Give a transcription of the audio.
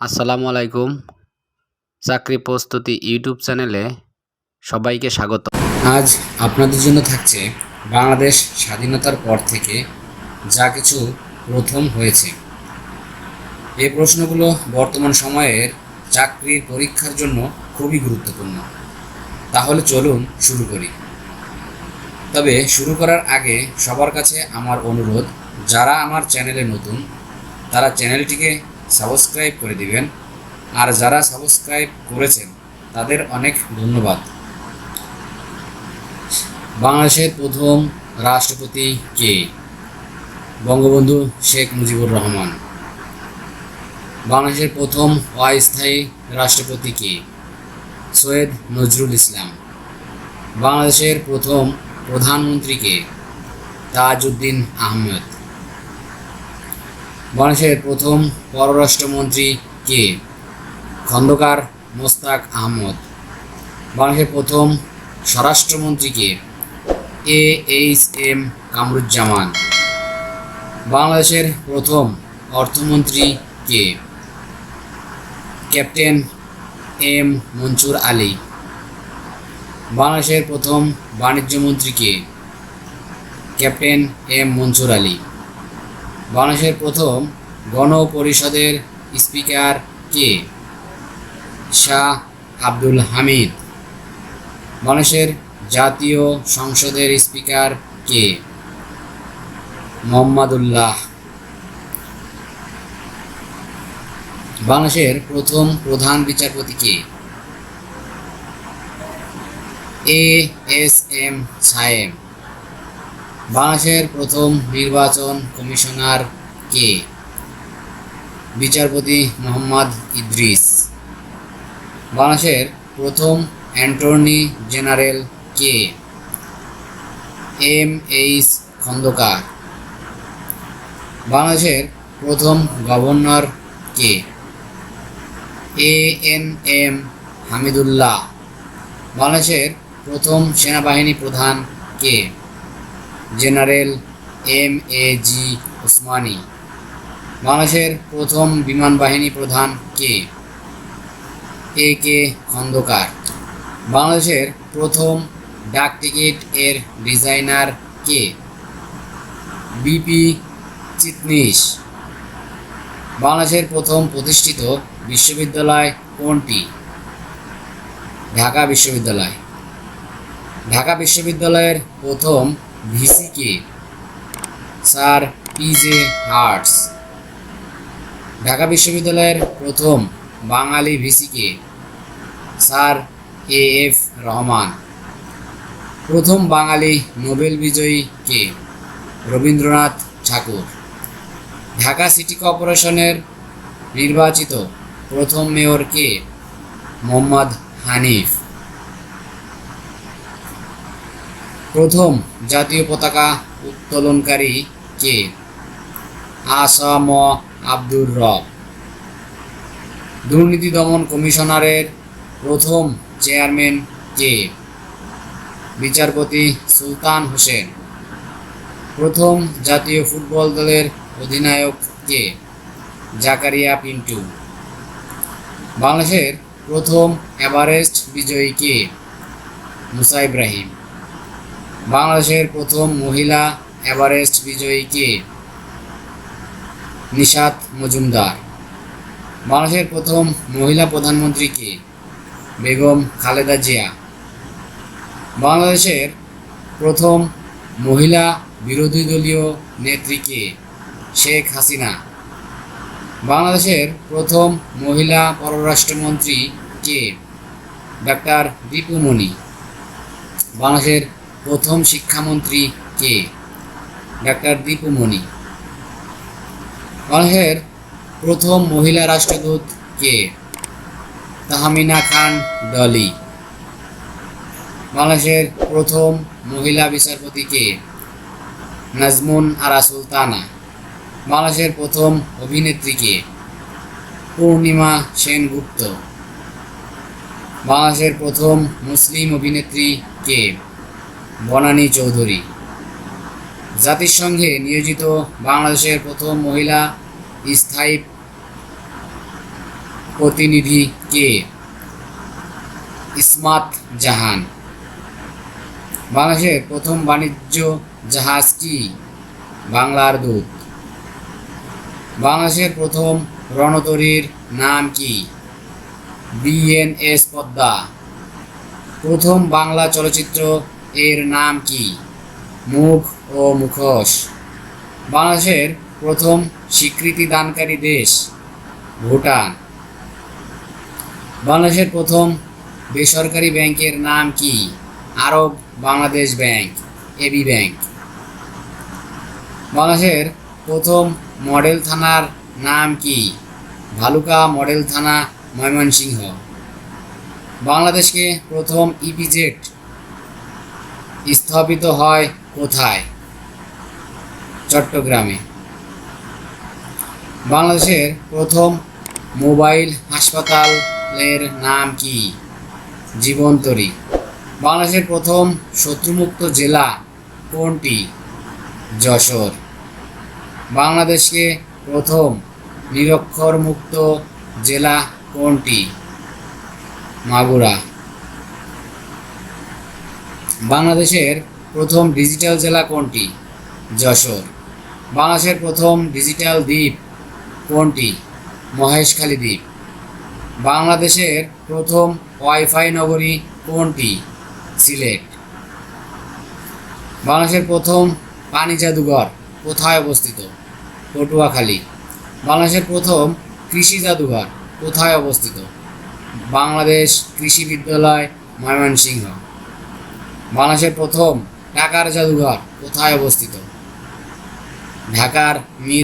আসসালামু আলাইকুম। চাকরি প্রস্তুতি ইউটিউব চ্যানেলে সবাইকে স্বাগত। আজ আপনাদের জন্য থাকছে বাংলাদেশ স্বাধীনতার পর থেকে যা কিছু প্রথম হয়েছে। এই প্রশ্নগুলো বর্তমান সময়ের চাকরির পরীক্ষার জন্য খুবই গুরুত্বপূর্ণ। তাহলে চলুন শুরু করি। তবে শুরু করার আগে সবার কাছে আমার অনুরোধ, যারা আমার চ্যানেলে নতুন, তারা চ্যানেলটিকে সাবস্ক্রাইব করে দিবেন। আর যারা সাবস্ক্রাইব করেছেন, তাদের অনেক ধন্যবাদ। বাংলাদেশের প্রথম রাষ্ট্রপতি কে? বঙ্গবন্ধু শেখ মুজিবুর রহমান। বাংলাদেশের প্রথম অস্থায়ী রাষ্ট্রপতি কে? সৈয়দ নজরুল ইসলাম। বাংলাদেশের প্রথম প্রধানমন্ত্রী কে? তাজউদ্দিন আহমেদ। বাংলাদেশের প্রথম পররাষ্ট্রমন্ত্রী কে? খন্দকার মোস্তাক আহমদ। বাংলাদেশের প্রথম স্বরাষ্ট্রমন্ত্রী কে? A H M Kamruzzaman. বাংলাদেশের প্রথম অর্থমন্ত্রী কে? Captain M Mansur Ali. বাংলাদেশের প্রথম বাণিজ্যমন্ত্রী কে? Captain M Mansur Ali. বাংলাদেশের প্রথম গণপরিষদের স্পিকার কে? শাহ আব্দুল হামিদ। বাংলাদেশের জাতীয় সংসদের স্পিকার কে? মোহাম্মদুল্লাহ। বাংলাদেশের প্রথম প্রধান বিচারপতি কে? A S M Sayem. বাংলাদেশের প্রথম নির্বাচন কমিশনার কে? বিচারপতি মোহাম্মদ ইদ্রিস। বাংলাদেশের প্রথম অ্যান্টর্নি জেনারেল কে? M H Khandakar. বাংলাদেশের প্রথম governor K? A N M Hamidullah. বাংলাদেশের প্রথম সেনাবাহিনী প্রধান কে? General M A G Osmani. বাংলাদেশের প্রথম বিমান বাহিনী প্রধান কে? এ কে খন্দকার। বাংলাদেশের প্রথম ডাক টিকিট এর ডিজাইনার কে? বিপি চিতনিস বাংলাদেশের প্রথম প্রতিষ্ঠিত বিশ্ববিদ্যালয় কোনটি? ঢাকা বিশ্ববিদ্যালয়। ঢাকা বিশ্ববিদ্যালয়ের প্রথম ভিসি কে sir P J Harts. Dhaka বিশ্ববিদ্যালয়ের প্রথম বাঙালি ভিসি কে স্যার এ এফ রহমান। প্রথম বাঙালি নোবেল বিজয়ী কে রবীন্দ্রনাথ ঠাকুর। ঢাকা সিটি কর্পোরেশনের নির্বাচিত প্রথম মেয়র কে মোহাম্মদ হানিফ। প্রথম জাতীয় পতাকা উত্তোলনকারী কে? আসাম আব্দুর রব। দুর্নীতি দমন কমিশনারের প্রথম চেয়ারম্যান কে? বিচারপতি সুলতান হোসেন। প্রথম জাতীয় ফুটবল দলের অধিনায়ক কে? জাকারিয়া পিন্টু। বাংলাদেশের প্রথম এভারেস্ট বিজয়ী কে? মুসা ইব্রাহিম। বাংলাদেশের প্রথম মহিলা এভারেস্ট বিজয়ী কে? নিশাত মজুমদার। বাংলাদেশের প্রথম মহিলা প্রধানমন্ত্রী কে? বেগম খালেদা জিয়া। বাংলাদেশের প্রথম মহিলা বিরোধী দলীয় নেত্রী কে? শেখ হাসিনা। বাংলাদেশের প্রথম মহিলা পররাষ্ট্রমন্ত্রী কে? ডাক্তার দীপুমণি বাংলাদেশের প্রথম শিক্ষামন্ত্রী কে? ডাক্তার দীপুমণি বাংলাদেশের প্রথম মহিলা রাষ্ট্রদূত কে? তাহমিনা খান ডলি। বাংলাদেশের প্রথম মহিলা বিচারপতি কে? নাজমুন আরা সুলতানা। বাংলাদেশের প্রথম অভিনেত্রী কে? পূর্ণিমা সেনগুপ্ত। বাংলাদেশের প্রথম মুসলিম অভিনেত্রী কে? বনানী চৌধুরী। জাতিসংঘে নিয়োজিত বাংলাদেশের প্রথম মহিলা স্থায়ী প্রতিনিধি কে? ইসমাত জাহান। বাংলাদেশের প্রথম বাণিজ্য জাহাজ কি? বাংলার দূত। বাংলাদেশের প্রথম রণতরীর নাম কি? B N S Padma. প্রথম বাংলা চলচ্চিত্র এর নাম কি? মুখ ও মুখোশ। বাংলাদেশের প্রথম স্বীকৃতি দানকারী দেশ ভুটান। বাংলাদেশের প্রথম বেসরকারি ব্যাংকের নাম কি? Arab Bangladesh bank, A B bank. বাংলাদেশের প্রথম মডেল থানার নাম কি? ভালুকা মডেল থানা, ময়মনসিংহ। বাংলাদেশকে প্রথম ইপিজেট স্থাপিত হয় কোথায়? চট্টগ্রামে। বাংলাদেশের প্রথম মোবাইল হাসপাতালের নাম কি? জীবন্তরী। বাংলাদেশের প্রথম শত্রুমুক্ত জেলা কোনটি? যশোর। বাংলাদেশকে প্রথম নিরক্ষরমুক্ত জেলা কোনটি? মাগুরা। বাংলাদেশের প্রথম ডিজিটাল জেলা কোনটি? যশোর। বাংলাদেশের প্রথম ডিজিটাল দ্বীপ কোনটি? মহেশখালী দ্বীপ। বাংলাদেশের প্রথম ওয়াইফাই নগরী কোনটি? সিলেট। বাংলাদেশের প্রথম পানি জাদুঘর কোথায় অবস্থিত? পটুয়াখালী। বাংলাদেশের প্রথম কৃষি জাদুঘর কোথায় অবস্থিত? বাংলাদেশ কৃষি বিদ্যালয়, ময়মনসিংহ। বাংলাদেশের প্রথম ঢাকার জাদুঘর কোথায় অবস্থিত? ঢাকার মির